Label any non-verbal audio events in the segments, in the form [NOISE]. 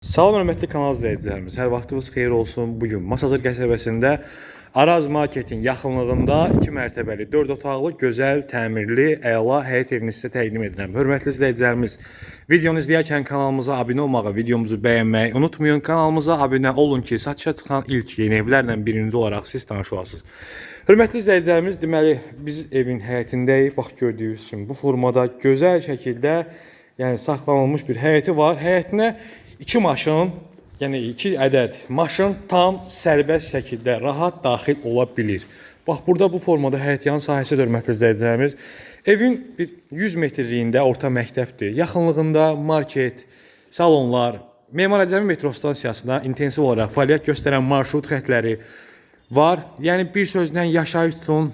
Salam hörmətli kanal izləyicilərimiz. Hər vaxtınız xeyir olsun. Bu gün Masazır qəsəbəsində Araz Marketin yaxınlığında 2 mərtəbəli, 4 otaqlı, gözəl, təmirli, əla həyət evini sizə təqdim edirəm. Hörmətli izləyicilərimiz, videonu izləyərkən kanalımıza abunə olmağı, videomuzu bəyənməyi unutmayın. Kanalımıza abunə olun ki, satışa çıxan ilk yeni evlərlə birinci olaraq siz tanış olasınız. Hörmətli izləyicilərimiz, deməli biz evin həyətindəyik. Bax gördüyünüz kimi bu formada gözəl şəkildə yəni saxlanılmış bir həyəti var. Həyətinə 2 maşın, yəni 2 ədəd maşın tam sərbəst şəkildə rahat daxil ola bilir. Bax burada bu formada həyətyanı sahəsi hörmətli izləyicilərimiz. Evin bir 100 metrliyində orta məktəbdir. Yaxınlığında market, salonlar, Memar Əcəmi metro stansiyasına intensiv olaraq fəaliyyət göstərən marşrut xəttləri var. Yəni bir sözlə yaşayış üçün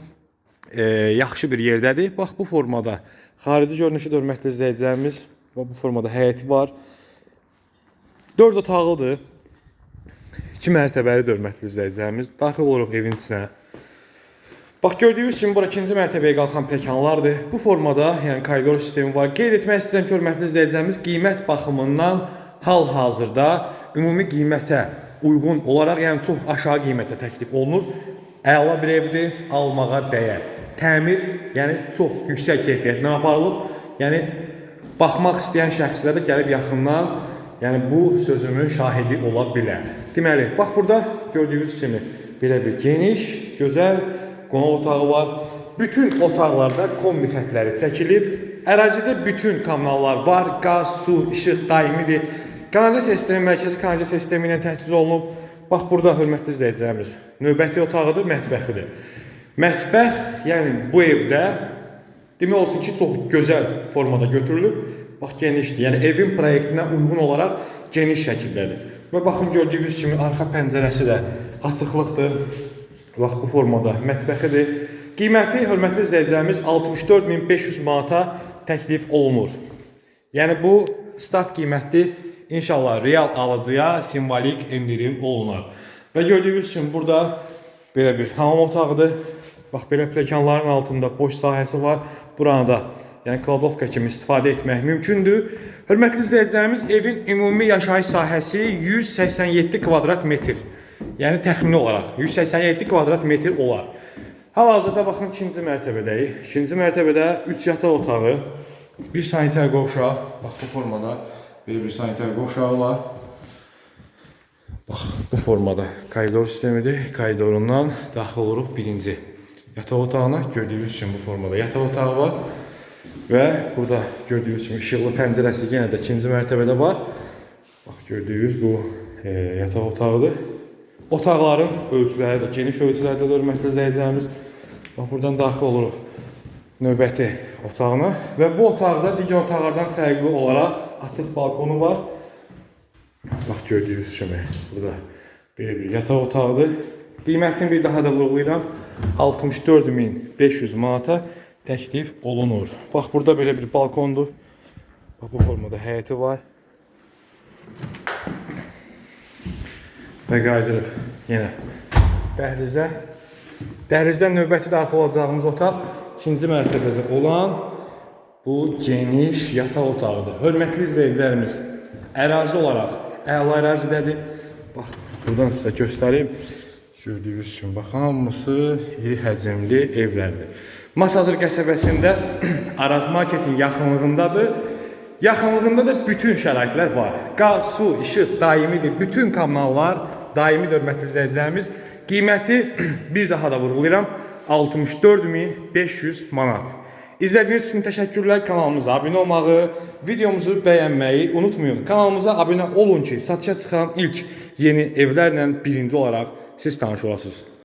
e, yaxşı bir yerdədir. Bax bu formada xarici görünüşü də hörmətli izləyicilərimiz. Bu formada həyəti var. 4 otaqlıdır. 2 mərtəbəlidir hörmətli izləyicilərimiz. Daxil oluruq evin içinə. Bax gördüyünüz kimi bura ikinci mərtəbəyə qalxan pləkanlardır. Bu formada, yəni koridor sistemi var. Qeyd etmək istəyirəm ki, hörmətli izləyicilərimiz qiymət baxımından hal-hazırda ümumi qiymətə uyğun olaraq, yəni çox aşağı qiymətə təklif olunur. Əla bir evdir, almağa dəyər. Təmir, yəni çox yüksək keyfiyyətlə aparılıb. Yəni baxmaq istəyən şəxslər də gəlib yaxından, yəni bu sözümün şahidi ola bilər. Deməli, bax burada gördüyünüz kimi belə bir geniş, gözəl qonaq otağı var. Bütün otaqlarda kombi xətləri çəkilib. Ərazidə bütün kommunallar var. Qaz, su, işıq daimidir. Kanalizasiya sistemi mərkəzi kanalizasiya sistemi ilə təchiz olunub. Bax burada hörmətli izləyicilərimiz, növbəti otağıdır, mətbəxidir. Mətbəx, yəni bu evdə demək olsun ki, çox gözəl formada götürülüb. Bax genişdir. Yəni evin proyektinə uyğun olaraq geniş şəkildədir. Və baxın gördüyünüz kimi arxa pəncərəsi də açıqlıqdır. Bax bu formada mətbəxidir. Qiyməti hörmətli izləyicilərimiz 64500 manata təklif olunur. Yəni bu start qiymətdir. İnşallah real alıcıya simvolik endirim olunar. Və gördüyünüz kimi burada belə bir hamam otağıdır. Bax belə pləkanların altında boş sahəsi var. Buranı da yəni kladovka kimi istifadə etmək mümkündür. Hörmətli izləyicilərimiz, evin ümumi yaşayış sahəsi 187 kvadrat metr. Yəni təxmini olaraq 187 kvadrat metr olar. Hal-hazırda baxın ikinci mərtəbədəyik. İkinci mərtəbədə 3 yataq otağı, bir sanitar qovşaq, bax bu formada belə bir sanitar qovşağı var. Bax bu formada koridor sistemidir. Koridorundan daxil oluruq birinci yataq otağına. Gördüyünüz kimi bu formada yataq otağı var. Və burada gördüyünüz kimi işıqlı pəncərəsi yenə də ikinci mərtəbədə var. Bax gördüyünüz bu e, yataq otağıdır. Otaqların ölçüləri də geniş ölçülərdə hörmətli izləyicilərimiz. Bax buradan daxil oluruq növbəti otağına və bu otaqda digər otaqlardan fərqli olaraq açıq balkonu var. Bax gördüyünüz kimi burada belə bir yataq otağıdır. Qiymətini bir daha da vurğulayıram. 64500 manata təklif olunur. Bax burada belə bir balkondur. Bax bu formada həyəti var. Və qayıdırıq yenə dəhlizə. Dəhlizdən növbəti daxil olacağımız otaq ikinci mərtəbədə olan bu geniş yataq otağıdır. Hörmətli izləyicilərimiz, ərazi olaraq əla ərazidədir. Bax, buradan sizə göstəreyim. Gördüyünüz kimi bax hamısı iri həcmli evlərdir. Masazır qəsəbəsində [CLEARS THROAT] Araz marketin yaxınlığındadır. Yaxınlığında da bütün şəraitlər var. Qaz, su, işıq daimidir. Bütün kommunallar daimi hörmətli izləyicilərimiz. Qiyməti [CLEARS THROAT] bir daha da vurğulayıram. 64500 manat. İzlədiyiniz üçün təşəkkürlər. Kanalımıza abunə olmağı, videomuzu bəyənməyi unutmayın. Kanalımıza abunə olun ki, satışa çıxan ilk yeni evlərlə birinci olaraq siz tanış olasınız.